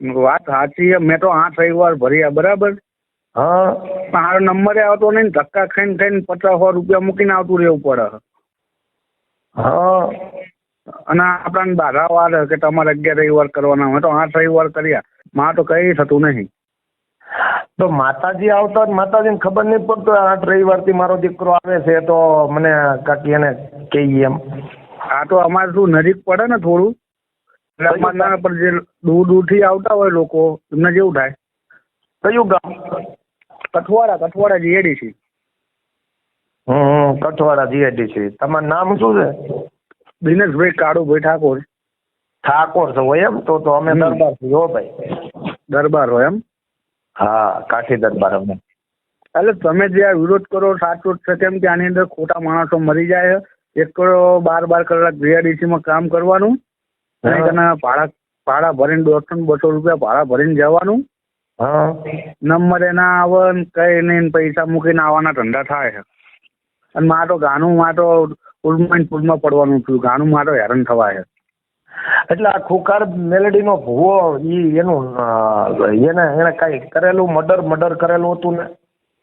વાત સાચી છે. મેં તો આઠ રવિવાર ભર્યા બરાબર? હા. મારો નંબરે આવતો નહીં ધક્કા ખાઈને ખાઈને પચાસ સો રૂપિયા મૂકીને આવતું રહેવું પડે. હા. અને આપણાને બાધા વાર કે તમારે અગિયાર રવિવાર કરવાના હોય તો આઠ રવિવાર કર્યા. માં તો કઈ થતું નહીં. તો માતાજી આવતા જ માતાજીને ખબર નહીં પડતો આઠ રવિવારથી મારો દીકરો આવે છે તો મને કાકી એને કહીએ એમ. આ તો અમારે શું નજીક પડે ને થોડું? એટલે અમારે પર જે દૂર દૂરથી આવતા હોય લોકો એમને જેવું થાય? કયું ગામ? કઠવાડા કઠવાડા જીએડીસી હમ કઠવાડા જીઆઈડીસી તમારું નામ શું છે? દિનેશભાઈ કાળુભાઈ ઠાકોર. ઠાકોર છો એમ? તો તો અમે દરબાર છીએ હો ભાઈ. દરબાર હોય એમ? હા કાઠી દરબાર અમે. એટલે તમે જે આ વિરોધ કરો સાચો જ છે. કેમ કે આની અંદર ખોટા માણસો મરી જાય એક કરો બાર બાર કલાક જીઆઈડીસી માં કામ કરવાનું અને હા. ભાડા ભાડા ભરીને દોઢસો ને બસો રૂપિયા ભાડા ભરીને જવાનું. હા. એના ના આવે ને કઈ નહીં પૈસા મૂકીને આવવાના ધંધા થાય છે. અને મારે તો ગાનું મારે તો પુલમાં ને પડવાનું થયું. ગાનું મારે તો હેરાન થવાય છે. એટલે આ ખુકાર મેલેડીનો ભૂવો ઈ એનું એને એને કઈ કરેલું મર્ડર મર્ડર કરેલું હતું ને?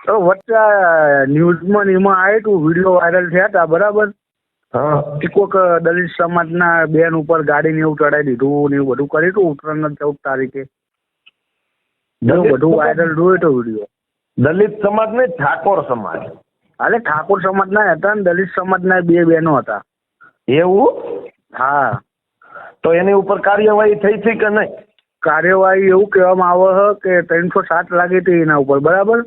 તો વચ્ચે ન્યૂઝમાં એમાં આવ્યું હતું વીડિયો વાયરલ થયા હતા બરાબર? હા કે કોઈક દલિત સમાજના બેન ઉપર ગાડી ને એવું ચડાવી દીધું ને એવું બધું કર્યું હતું ઉત્તરાયણના ચૌદ તારીખે? બધું વાયરલ જોયું હતો વીડિયો દલિત સમાજ ને ઠાકોર સમાજ. અરે ઠાકોર સમાજના હતા ને દલિત સમાજના બે બહેનો હતા. એવું? હા. તો એની ઉપર કાર્યવાહી થઈ હતી કે નહીં? કાર્યવાહી એવું કહેવામાં આવે છે કે ત્રણસો સાત લાગી હતી એના ઉપર બરાબર?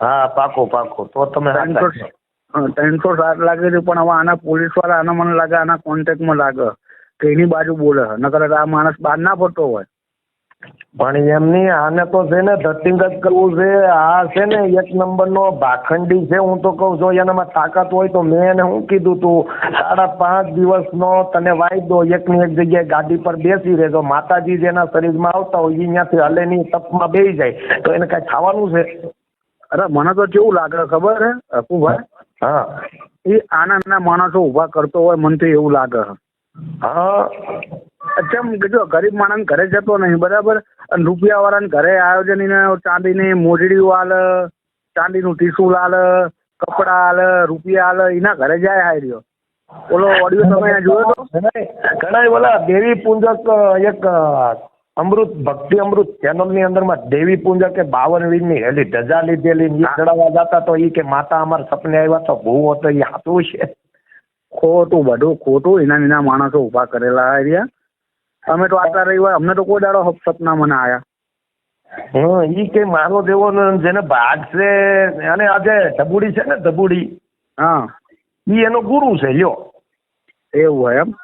હા પાકો પાકો. તો તમે ત્રણસો ત્રણસો સાત લાગે છે પણ હવે આના પોલીસવાળા આના મને લાગે આના કોન્ટેક્ટમાં લાગે. કે એની બાજુ બોલે નકર આ માણસ બહાર ના ફરતો હોય. પણ એમની આને તો છે ને ધરતીગત કરવું છે. આ છે ને એક નંબરનો ભાખંડી છે હું તો કહું છું એનામાં તાકાત હોય તો મેં એને શું કીધું તું? સાડા પાંચ દિવસનો તને વાયદો એકની એક જગ્યાએ ગાડી પર બેસી રહેજો. માતાજી જેના શરીરમાં આવતા હોય એ ત્યાંથી હલે નહીં તપમાં બેસી જાય. તો એને કાંઈ ખાવાનું છે? અરે મને તો કેવું લાગે ખબર હે અપુભાઈ? હા. એ આના નાના માણસો ઊભા કરતો હોય મને તો એવું લાગે. હા. કેમ કે જો ગરીબ માણસ ઘરે જતો નહીં બરાબર? અને રૂપિયા વાળાને ઘરે આયોજન ચાંદીની મોજડી આલે ચાંદીનું ટીસુ લાલ કપડા હાલ રૂપિયા હાલ એના ઘરે જાય હાય રહ્યો. ઓલો ઓડિયો તમે જોયો તો? ઘણા ઓલા દેવી પૂંજક એક અમૃત ભક્તિ અમૃત ચેનલની અંદરમાં દેવી પૂંજક કે બાવન વીરની હેલી ધજા લીધેલી ને ચડાવવા જતા તો ઈ કે માતા અમાર સપને આવ્યા તો ભૂવો તો ઈ હાથું છે. ખોટું બધું ખોટું. એના એના માણસો ઊભા કરેલા આવ્યા રહ્યા. અમે તો આટલા રવિવાર અમને તો કોઈ દાડો સપના મને આયા. હં ઈ કે મારો દેવો જેને ભાગ છે અને આજે ધબુડી છે ને ધબુડી હા. ઈ એનો ગુરુ છે લ્યો. એવું હોય એમ?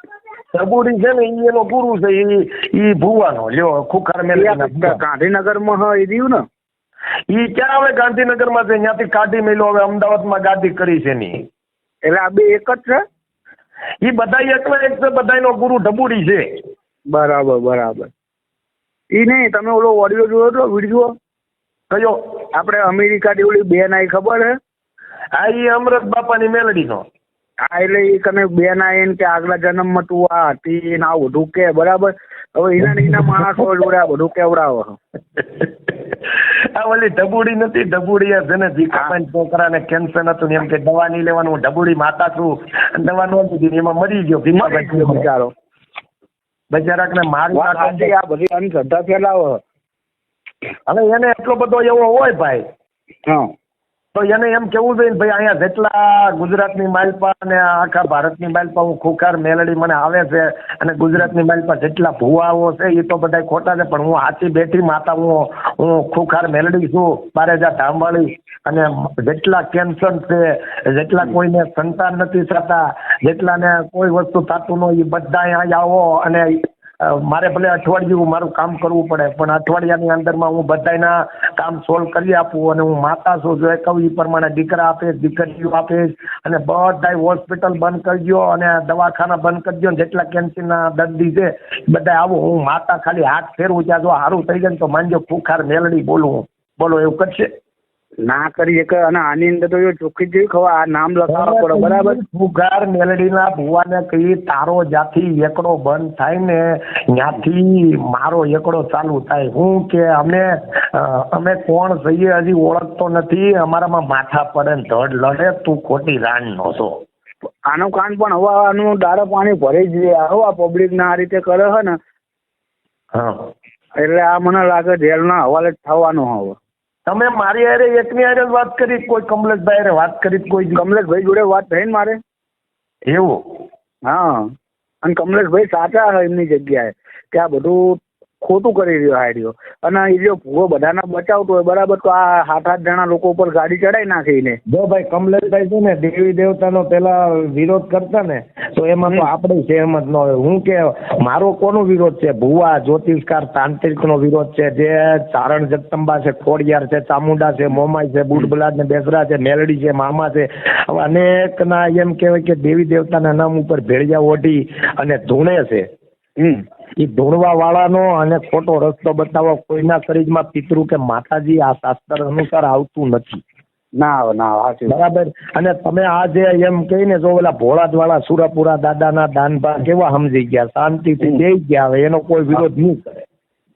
ધબુડી છે ને ઈ એનો ગુરુ છે ઈ ઈ ભુવાનો લ્યો ખુખાર એ મેલ આ ગાંધીનગરમાં હા એ રહ્યું ને? ઈ ક્યાં હવે ગાંધીનગરમાં છે? ત્યાંથી કાઢી મેલ્યો હવે અમદાવાદમાં ગાદી કરી છે ની એટલે આ બે એક જ છે? ઈ બધા એકલા એક છે બધાનો ગુરુ ઢબુડી છે. બરાબર બરાબર. ઈ નહીં તમે ઓલો ઓડિયો જોયો તો વીડિયો? કયો? આપણે અમેરિકાની ઓલી બેન આવી ખબર હે? આ ઈ અમરત બાપાની મેલડીનો. હા એટલે એ કને બેન આવીને કે આગલા જન્મમાં તું આ હતી ને આવું બધું કે બરાબર? હવે એના ને એના માણસો જોડે આ બધું કેવડાવો આ ઓલી ઢબુડી નથી ઢબુડી આ છે ને ભીખાભાઈ છોકરાને કેન્સર હતું એમ કે દવા નહીં લેવાનું હું ઢબુડી માતા છું. દવા નો દીધી એમાં મરી ગયો ભીખાભાઈ. બિચારો. બિચારાકને મારી વાત સાચી, આ બધી અંધશ્રદ્ધા ફેલાવો હવે એને એટલો બધો એવો હોય ભાઈ. હા. તો એને એમ કેવું જોઈએ ભાઈ અહીંયા જેટલા ગુજરાતની માલપા અને આખા ભારતની માલપા હું ખુખાર મેલડી મને આવે છે અને ગુજરાતની માલપા જેટલા ભુવાઓ છે એ તો બધા ખોટા છે. પણ હું હાથી બેઠી માતા હું હું ખુખાર મેલડી છું. બારેજા ધામવાળી અને જેટલા કેન્સર છે જેટલા કોઈને સંતાન નથી થતા જેટલાને કોઈ વસ્તુ થતું ન એ બધા અહીંયા આવો અને મારે ભલે અઠવાડિયું મારું કામ કરવું પડે, પણ અઠવાડિયાની અંદરમાં હું બધાયના કામ સોલ્વ કરી આપું અને હું માતા છું, જો કહું એ પ્રમાણે દીકરા આપીશ દીકરીઓ આપીશ અને બધાય હોસ્પિટલ બંધ કરજો અને દવાખાના બંધ કરજો દો જેટલા કેન્સરના દર્દી છે બધા આવો, હું માતા ખાલી હાથ ફેરવું, ત્યાં જો સારું થઈ જાય તો માનજો ખુખાર મેલડી બોલું બોલો, એવું કરશે? ના કરી એક અને આની અંદર તો ચોખ્ખી જેવી ખબર આ નામ લખાવવા પડે બરાબર? ફુગાર મેલડીના ભુવાને કહી તારો જ્યાંથી એકડો બંધ થાય ને ત્યાંથી મારો એકડો ચાલુ થાય. હું કે અમે અમે કોણ થઈએ હજી ઓળખતો નથી અમારામાં માથા પડે ને ધડ લડે તું ખોટી રાણનો છો. આનું કાન પણ હવે આનું દાડો પાણી ભરી જ આવો આ પબ્લિક ના આ રીતે કરે છે ને એટલે આ મને લાગે જેલના હવાલે જ થવાનું હવે. તમે મારી હારે એકની હારે વાત કરી કોઈ કમલેશભાઈ હારે વાત કરી કોઈ? કમલેશભાઈ જોડે વાત થઈ ને મારે? એવું? હા. અને કમલેશભાઈ સાચા એમની જગ્યાએ. કે આ બધું ખોટું કરી રહ્યો હાડ્યો અને એ જો ભૂવો બધાને બચાવતો હોય બરાબર? તો આ સાત આઠ જણા લોકો ઉપર ગાડી ચડાઈ નાખીને. જો ભાઈ કમલેશભાઈ છે ને દેવી દેવતાનો પેલા વિરોધ કરતા ને તો એમાં તો આપણે સહેમત ન હોય. હું કે મારો કોનો વિરોધ છે? ભુવા જ્યોતિષકાર તાંત્રિકનો વિરોધ છે જે ચારણ જગતંબા છે ખોડિયાર છે ચામુંડા છે મોમાઈ છે બુટબલાદ ને બેસરા છે મેલડી છે મામા છે. અનેકના એમ કહેવાય કે દેવી દેવતાના નામ ઉપર ભેળિયા ઓઢી અને ધૂણે છે. એ ધૂણવા વાળાનો અને ખોટો રસ્તો બતાવવા કોઈના શરીરમાં પિતૃ કે માતાજી આ શાસ્ત્ર અનુસાર આવતું નથી. ના ના. બરાબર? અને તમે આ જે એમ કહીને જો ઓલા ભોળાદ વાળા સુરાપુરા દાદાના દાનભા કેવા સમજી ગયા શાંતિથી જઈ ગયા હવે એનો કોઈ વિરોધ નહીં કરે.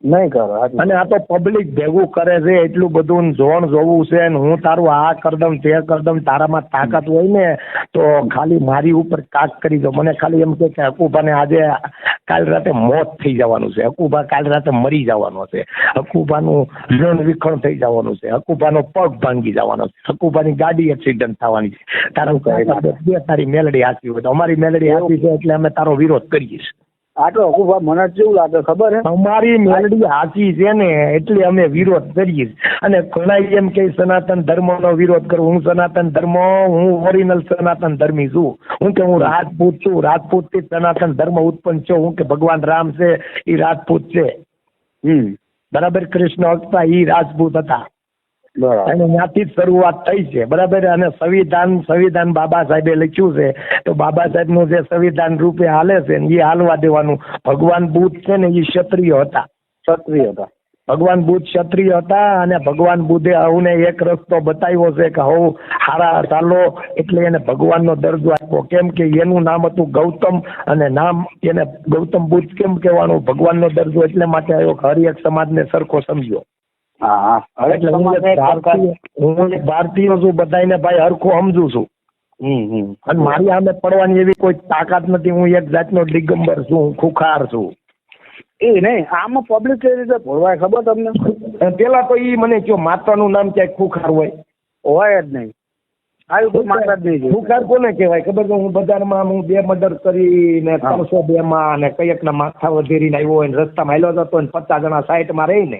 નહીં કરો અને આ તો પબ્લિક ભેગું કરે છે એટલું બધું જોણ જોવું છે ને હું તારું આ કરદમ તે કરદમ તારામાં તાકાત હોય ને તો ખાલી મારી ઉપર કાક કરી દો. મને ખાલી એમ કે હકુભાને આજે કાલ રાતે મોત થઈ જવાનું છે. હકુભા કાલ રાતે મરી જવાનો છે. હકુભાનું ઋણ વિખણ થઈ જવાનું છે. હકુભાનો પગ ભાંગી જવાનો છે. હકુભાની ગાડી એક્સિડન્ટ થવાની છે. તારા કહે બે તારી મેલડી હાચી હોય તો અમારી મેલડી હાચી છે એટલે અમે તારો વિરોધ કરીએ છીએ. આ તો હકુભા મને કેવું લાગે ખબર હે? અમારી મેલડી સાચી છે ને એટલે અમે વિરોધ કરીએ અને ઘણા એમ કે સનાતન ધર્મનો વિરોધ કરું. હું સનાતન ધર્મ હું ઓરિજિનલ સનાતન ધર્મી છું. હું કે હું રાજપૂત છું. રાજપૂતથી સનાતન ધર્મ ઉત્પન્ન છું હું કે ભગવાન રામ છે એ રાજપૂત છે. હમ. બરાબર કૃષ્ણ હતા એ રાજપૂત હતા. અને ત્યાંથી જ શરૂઆત થઈ છે બરાબર? અને સંવિધાન સંવિધાન બાબા સાહેબે લખ્યું છે તો બાબા સાહેબનું જે સંવિધાન રૂપે હાલે છે ને એ હાલવા દેવાનું. ભગવાન બુદ્ધ છે ને એ ક્ષત્રિય હતા. ક્ષત્રિય હતા. ભગવાન બુદ્ધ ક્ષત્રિય હતા અને ભગવાન બુદ્ધે હવને એક રસ્તો બતાવ્યો છે કે હવ હારા ચાલો એટલે એને ભગવાનનો દરજ્જો આપ્યો. કેમ કે એનું નામ હતું ગૌતમ અને નામ એને ગૌતમ બુદ્ધ કેમ કહેવાનું? ભગવાનનો દરજ્જો એટલે માટે આવ્યો કે હર એક સમાજને સરખો સમજ્યો. હા હા. એટલે હું એક ભારતીય હું એક ભારતીય છું બધાને ભાઈ હરખું સમજુ છું. અને મારી સામે પડવાની એવી કોઈ તાકાત નથી હું એક જાતનો દિગંબર છું ખુખાર છું. એ નહીં આમાં પબ્લિક કઈ રીતે ભોળવાય ખબર તમને? પેલા તો એ મને કયો માતાનું નામ ક્યાંય ખુખાર હોય. હોય જ નહીં. આવી કોઈ માતા જ નહીં ખુખાર કોને કહેવાય? ખબર છે હું બજારમાં હું બે મર્ડર કરીને. ત્રણસો બે માં અને કયકના માથા વધેરીને આવ્યો હોય ને રસ્તામાં હેલો જતો હોય ને પચાસ જણા રહી રહીને.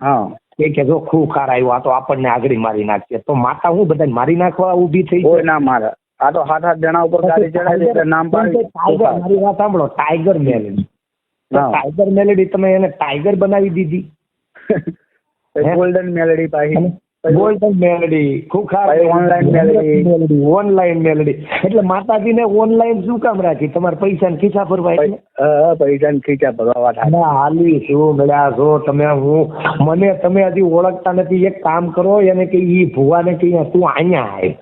હા. એ કે જો ખુખાર આવ્યો આ તો આપણને આગળી મારી નાખશે તો માતા હું બધા મારી નાખવા ઊભી થઈ કોઈ ના મારે. આ તો સાત આઠ જણા ઉપર ગાડી ચડાવી દે નામ પાડી ટાઈગર મારી વાત સાંભળો ટાઈગર મેલેડી ટાઈગર મેલેડી તમે એને ટાઈગર બનાવી દીધી? ગોલ્ડન મેલેડી પાછી ગોલ્ડન મેલડી ખુખાર online મેલેડી. ઓનલાઈન મેલડી એટલે માતાજીને ઓનલાઈન શું કામ રાખી? તમારે પૈસા ને ખીચા ભરવા એટલે? પૈસા ને ખીચા ભરવા થાય. અને હાલી શું મળ્યા છો તમે? હું મને તમે હજી ઓળખતા નથી. એક કામ કરો એને કે ઈ ભુવાને કે તું અહીંયા આય.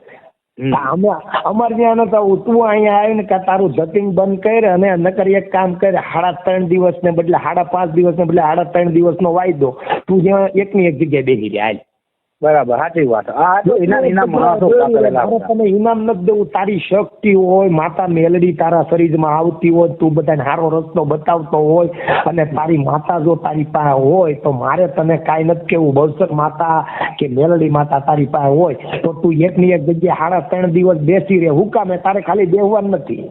અમે અમારે ત્યાં નતા તું અહીંયા આવીને કે તારું ધતિંગ બંધ કર અને નકર એક કામ કર. સાડા ત્રણ દિવસ ને બદલે સાડા પાંચ દિવસ ને બદલે સાડા ત્રણ દિવસ નો વાયદો. તું જ્યાં એક ની એક જગ્યાએ બેસી રહ્યા. બરાબર સાચી વાત. આ તો એના એના માણસો તને ઇનામ નથી દેવું તારી શક્તિ હોય માતા મેલડી તારા શરીરમાં આવતી હોય તું બધાને સારો રસ્તો બતાવતો હોય અને તારી માતા જો તારી પાસે હોય તો મારે તને કાંઈ નથી કેવું. બહુસર માતા કે મેલડી માતા તારી પાસે હોય તો તું એકની એક જગ્યાએ સાડા ત્રણ દિવસ બેસી રહે. હુકામે તારે ખાલી બેહવાનું નથી.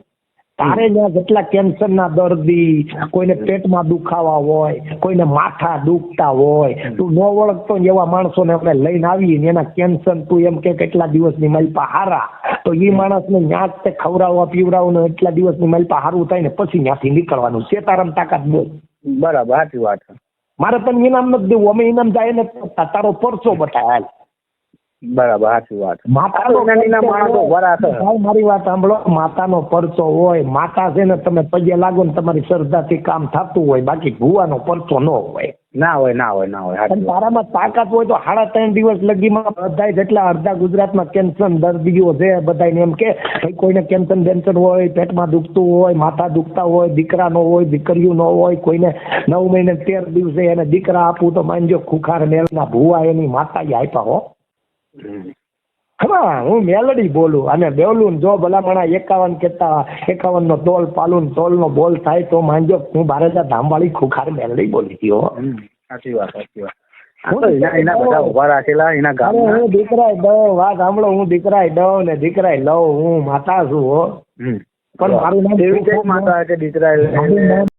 તારે જ્યાં જેટલા કેન્સરના દર્દી કોઈને પેટમાં દુખાવા હોય કોઈને માથા દુખતા હોય તું ન ઓળખતો એવા માણસોને આપણે લઈને આવીએ ને એના કેન્સર તું એમ કે કેટલા દિવસની મલપા હારા. તો એ માણસને ન્યા જ તે ખવડાવવા પીવડાવવાનું એટલા દિવસની મલપા હારું થાય ને પછી ત્યાંથી નીકળવાનું. છે તારમ તાકાત બોલ. બરાબર સાચી વાત મારે પણ ઇનામ નથી દેવું અમે ઇનામ જાય ને તારો પરચો હાલ. બરાબર સાચી વાત ભાઈ, મારી વાત સાંભળો માતાનો પરચો હોય માતા છે ને તમે પગે લાગો ને તમારી શ્રદ્ધાથી કામ થતું હોય બાકી ભુવાનો પરચો ન હોય ના હોય ના હોય ના હોય. તારામાં તાકાત હોય તો સાડા ત્રણ દિવસ લગીમાં બધા જેટલા અડધા ગુજરાતમાં કેન્સર દર્દીઓ છે બધાને એમ કે કોઈને કેન્સર બેન્સર હોય પેટમાં દુખતું હોય માથા દુખતા હોય દીકરા નો હોય દીકરીઓ નો હોય કોઈને નવ મહિને તેર દિવસે એને દીકરા આપવું તો માનજો ખુખાર મેલના ભુવા એની માતા આપ્યા હો. હા હું મેલડી બોલું અને બેવલું જો ભલામણા એકાવન કેતા એકાવન નો તોલ પાલું તોલ નો બોલ થાય તો માનજો હું બારેજા ધામવાળી ખુખાર મેલડી બોલી ગયો સાચી વાત સાચી વાત. હું દીકરાય દઉં. વાત સાંભળો હું દીકરાય દઉં ને દીકરાય લઉં હું માતા છું હો. પણ મારું નામ માતા કે દીકરા મારું નામ